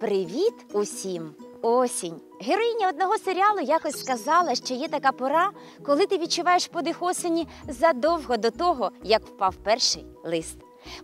Привіт усім! Осінь. Героїня одного серіалу якось сказала, що є така пора, коли ти відчуваєш подих осені задовго до того, як впав перший лист.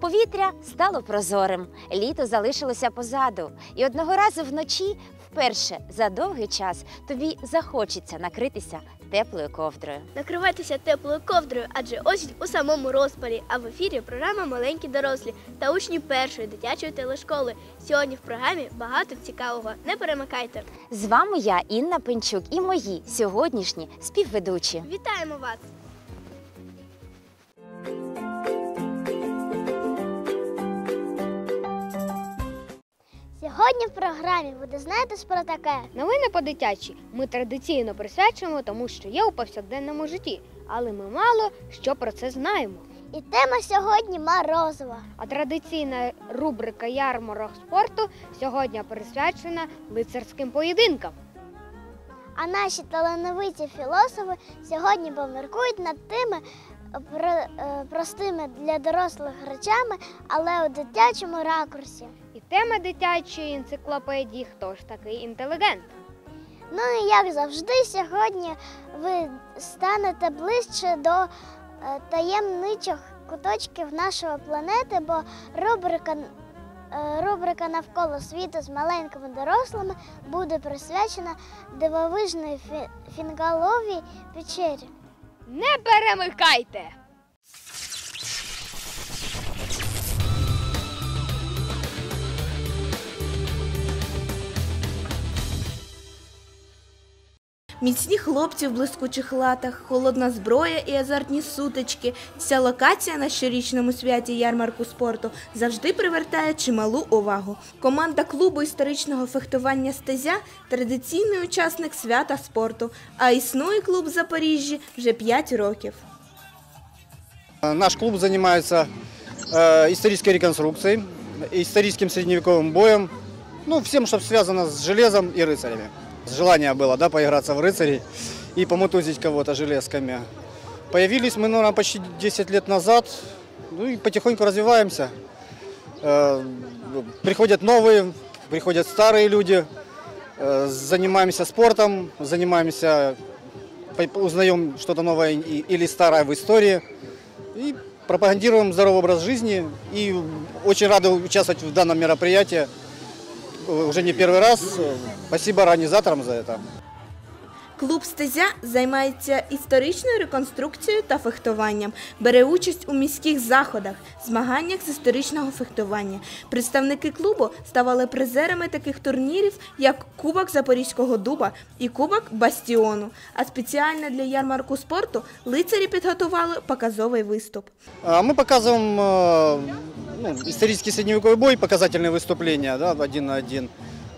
Повітря стало прозорим, літо залишилося позаду, і одного разу вночі, вперше за довгий час, тобі захочеться накритися теплою ковдрою. Накривайтеся теплою ковдрою, адже осінь у самому розпалі. А в ефірі програма Маленькі дорослі та учні першої дитячої телешколи. Сьогодні в програмі багато цікавого. Не перемикайте. З вами я, Інна Пенчук, і мої сьогоднішні співведучі. Вітаємо вас! Сьогодні в програмі ви дізнаєтесь про таке. Новини по дитячі ми традиційно присвячуємо тому, що є у повсякденному житті, але ми мало що про це знаємо. І тема сьогодні морозова. А традиційна рубрика ярмарок спорту сьогодні присвячена лицарським поєдинкам. А наші талановиті філософи сьогодні поміркують над тими е, простими для дорослих речами, але у дитячому ракурсі. Тема дитячої енциклопедії Хто ж такий інтелігент? Ну і як завжди, сьогодні ви станете ближче до е, таємничих куточків нашої планети, бо рубрика, е, рубрика навколо світу з маленькими дорослими буде присвячена дивовижної фі- фінгаловій печері. Не перемикайте! Міцні хлопці в блискучих латах, холодна зброя і азартні сутички. Ця локація на щорічному святі ярмарку спорту завжди привертає чималу увагу. Команда клубу історичного фехтування стезя традиційний учасник свята спорту, а існує клуб в Запоріжжі вже 5 років. Наш клуб занимается э, исторической реконструкцией, историческим средневековым боем, ну, всем, что связано с железом и рыцарями. Желание было, да, поиграться в рыцарей и помутузить кого-то железками. Появились мы, наверное, почти 10 лет назад, ну и потихоньку развиваемся. Э, приходят новые, приходят старые люди, э, занимаемся спортом, занимаемся, узнаем что-то новое или старое в истории. И пропагандируем здоровый образ жизни. И очень рады участвовать в данном мероприятии. Э, Уже не первый раз. Э, Спасибо организаторам за это. Клуб стезя займається історичною реконструкцією та фехтуванням, бере участь у міських заходах, змаганнях з історичного фехтування. Представники клубу ставали призерами таких турнірів, як Кубок Запорізького дуба і Кубок Бастіону. А спеціально для ярмарку спорту лицарі підготували показовий виступ. А Мы показываем э, ну, исторический средневековый бой, показательные выступления да, один на один.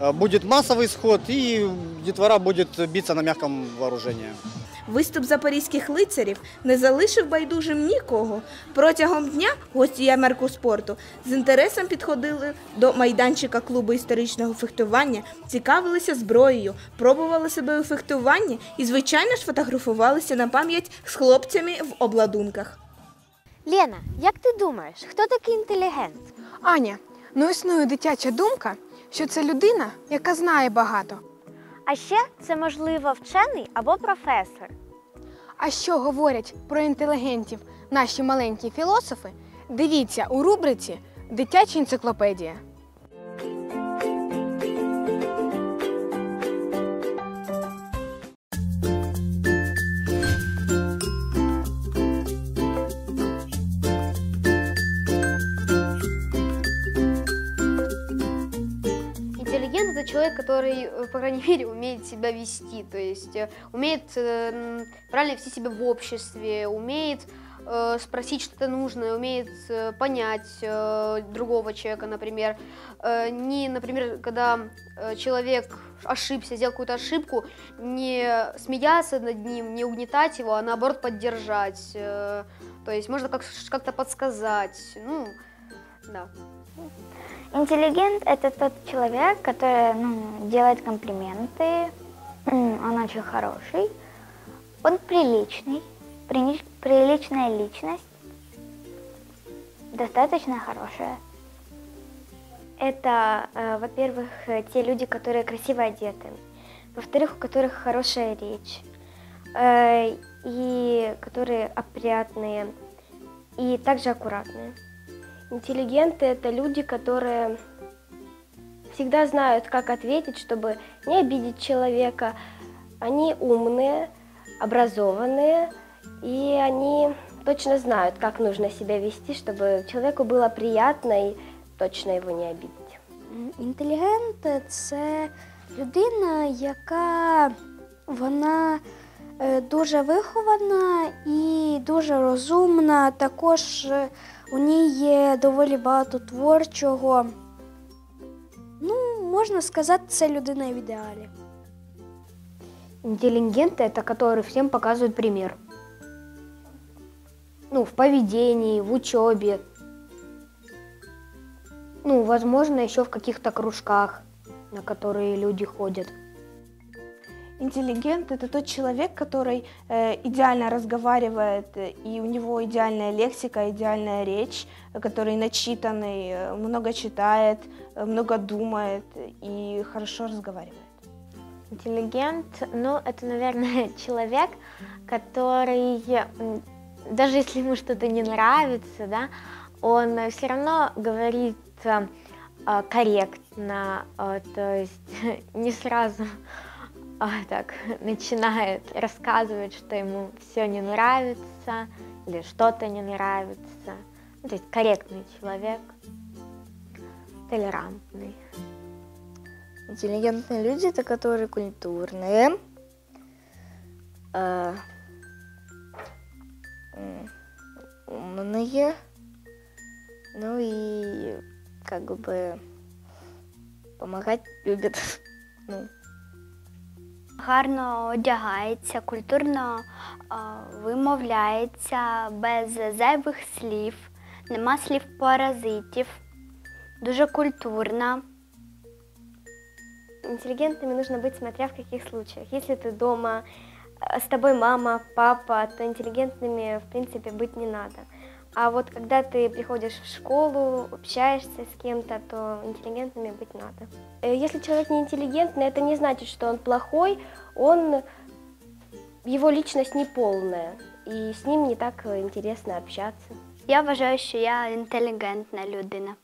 Э, Будет массовый исход, и детвора будет биться на мягком вооружении. Виступ запорізьких лицарів не залишив байдужим нікого. Протягом дня гості ярмарку спорту з інтересом підходили до майданчика клубу історичного фехтування, цікавилися зброєю, пробували себе у фехтуванні і, звичайно ж, фотографувалися на пам'ять з хлопцями в обладунках. Лена, як ти думаєш, хто такий інтелігент? Аня, ну існує дитяча думка, що це людина, яка знає багато. А ще це можливо вчений або професор. А що говорять про інтелігентів наші маленькі філософи? Дивіться у рубриці Дитяча енциклопедія. Человек, который, э, по крайней мере, умеет себя вести, то есть э, умеет э, правильно вести себя в обществе, умеет спросить что-то нужное, умеет понять другого человека, например. Не, например, когда человек ошибся, сделал какую-то ошибку, не смеяться над ним, не угнетать его, а наоборот поддержать. то есть можно как- как-то подсказать. Ну, да. Интеллигент – это тот человек, который ну, делает комплименты, он очень хороший, он приличный, приличная личность, достаточно хорошая. это, э, во-первых, э, те люди, которые красиво одеты, во-вторых, у которых хорошая речь, э, и которые опрятные, и также аккуратные. Интеллигенты – это люди, которые всегда знают, как ответить, чтобы не обидеть человека. Они умные, образованные, и они точно знают, как нужно себя вести, чтобы человеку было приятно и точно его не обидеть. Інтелігент це людина, яка вона дуже вихована і дуже розумна. Також е, у ній є доволі багато творчого. Ну, можна сказати, це людина в ідеалі. Интеллигенты это которые всем показывают пример. Ну, в поведении, в учебе. Ну, возможно, еще в каких-то кружках, на которые люди ходят. Интеллигент – это тот человек, который э, идеально разговаривает, и у него идеальная лексика, идеальная речь, который начитанный, э, много читает, э, много думает и хорошо разговаривает. Интеллигент, ну, это, наверное, человек, который, даже если ему что-то не нравится, да, он все равно говорит э, корректно, то есть не сразу а, так начинает рассказывать, что ему все не нравится или что-то не нравится. Ну, то есть корректный человек, толерантный. Интеллигентные люди это которые культурные, э, умные, ну и как бы помогать любят. Ну, гарно одягається, культурно е, вимовляється, без зайвих слів, нема слів паразитів, дуже культурна. Интеллигентными нужно быть, смотря в каких случаях. Если ты дома, э, с тобой мама, папа, то интеллигентными, в принципе, быть не надо. А вот когда ты приходишь в школу, общаешься с кем-то, то интеллигентными быть надо. Э, Если человек не интеллигентный, это не значит, что он плохой, он его личность не полная, и с ним не так э, интересно общаться. Я вважаю, що я інтелігентна людина.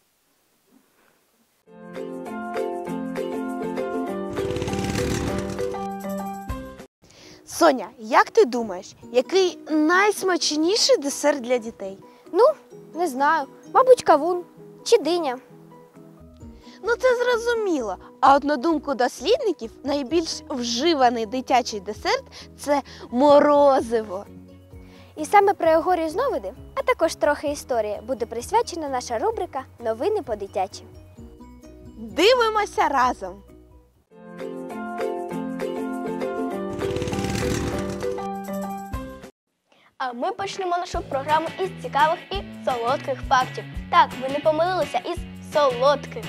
Соня, як ти думаєш, який найсмачніший десерт для дітей? Ну, не знаю, мабуть, кавун чи диня. Ну це зрозуміло. А от на думку дослідників, найбільш вживаний дитячий десерт це морозиво. І саме про його різновиди, а також трохи історії, буде присвячена наша рубрика Новини по дитячі. Дивимося разом. А ми почнемо нашу програму із цікавих і солодких фактів. Так, ви не помилилися із солодких.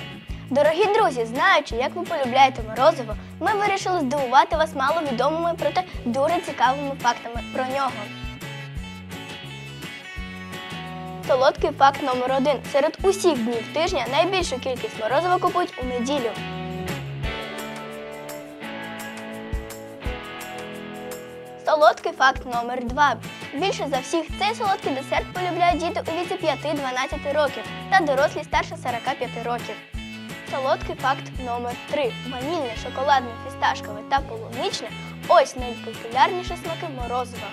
Дорогі друзі, знаючи, як ви полюбляєте морозиво, ми вирішили здивувати вас маловідомими, проте дуже цікавими фактами про нього. Солодкий факт номер один. Серед усіх днів тижня найбільшу кількість морозива купують у неділю. Солодкий факт номер 2 Більше за всіх цей солодкий десерт полюбляють діти у віці 5-12 років та дорослі старше 45 років. Солодкий факт номер 3 Ванільне, шоколадне, фісташкове та полуничне ось найпопулярніші смаки морозива.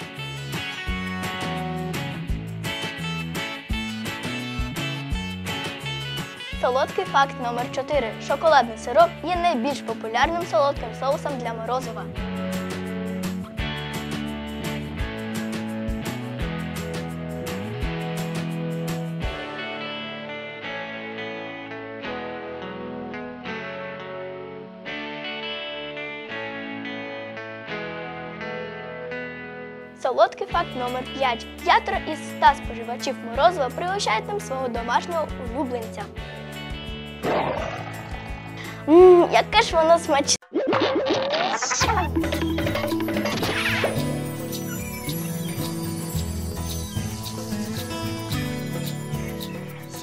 Солодкий факт номер 4 Шоколадний сироп є найбільш популярним солодким соусом для морозива. Солодкий факт номер 5 П'ятеро із 100 споживачів морозива пригощають нам свого домашнього улюбленця. Ммм, яке ж воно смачне!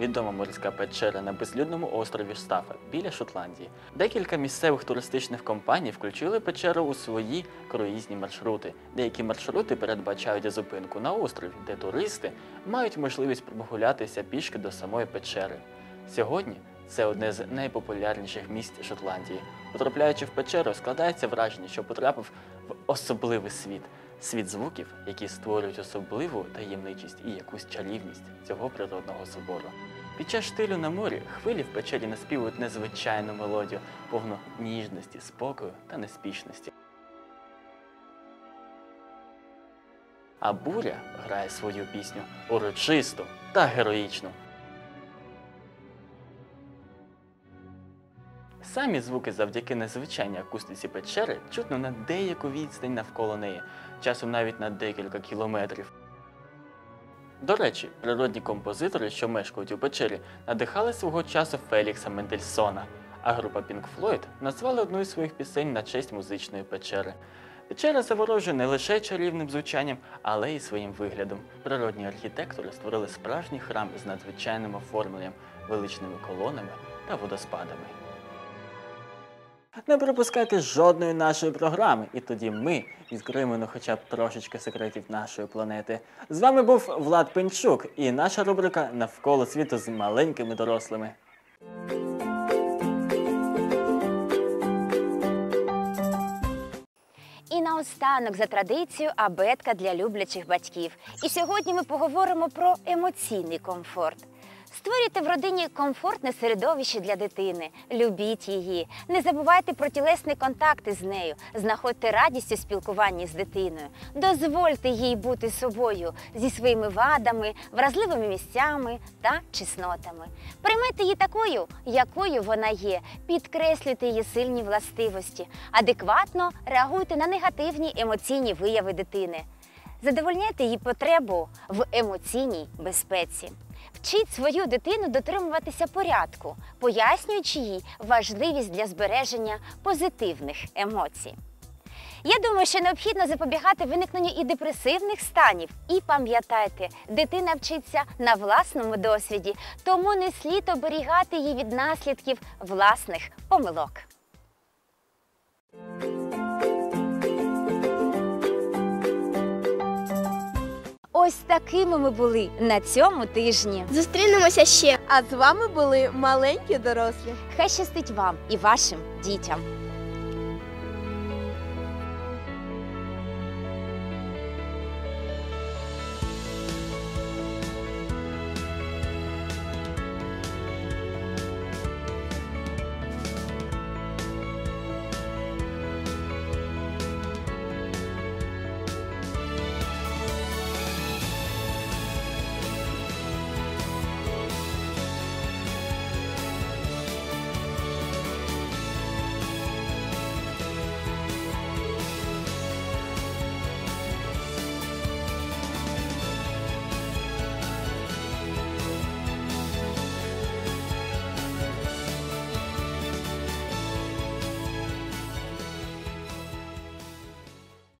Відома морська печера на безлюдному острові Штафа біля Шотландії. Декілька місцевих туристичних компаній включили печеру у свої круїзні маршрути. Деякі маршрути передбачають зупинку на острові, де туристи мають можливість прогулятися пішки до самої печери. Сьогодні це одне з найпопулярніших місць Шотландії. Потрапляючи в печеру, складається враження, що потрапив в особливий світ. Світ звуків, які створюють особливу таємничість і якусь чарівність цього природного собору. Під час штилю на морі хвилі в печері наспівують незвичайну мелодію, повну ніжності, спокою та неспішності. А буря грає свою пісню урочисту та героїчну. Самі звуки завдяки незвичайній акустиці печери чутно на деяку відстань навколо неї, часом навіть на декілька кілометрів. До речі, природні композитори, що мешкають у печері, надихали свого часу Фелікса Мендельсона, а група Pink Floyd назвали одну із своїх пісень на честь музичної печери. Печера заворожує не лише чарівним звучанням, але й своїм виглядом. Природні архітектори створили справжній храм з надзвичайним оформленням, величними колонами та водоспадами. Не пропускайте жодної нашої програми, і тоді ми відкриємо ну, хоча б трошечки секретів нашої планети. З вами був Влад Пенчук і наша рубрика Навколо світу з маленькими дорослими. І наостанок за традицією абетка для люблячих батьків. І сьогодні ми поговоримо про емоційний комфорт. Створюйте в родині комфортне середовище для дитини, любіть її, не забувайте про тілесні контакти з нею, знаходьте радість у спілкуванні з дитиною, дозвольте їй бути собою зі своїми вадами, вразливими місцями та чеснотами. Приймайте її такою, якою вона є, підкреслюйте її сильні властивості, адекватно реагуйте на негативні емоційні вияви дитини. Задовольняйте її потребу в емоційній безпеці. Вчіть свою дитину дотримуватися порядку, пояснюючи їй важливість для збереження позитивних емоцій. Я думаю, що необхідно запобігати виникненню і депресивних станів. І пам'ятайте, дитина вчиться на власному досвіді, тому не слід оберігати її від наслідків власних помилок. Ось такими ми були на цьому тижні. Зустрінемося ще. А з вами були маленькі дорослі. Хай щастить вам і вашим дітям.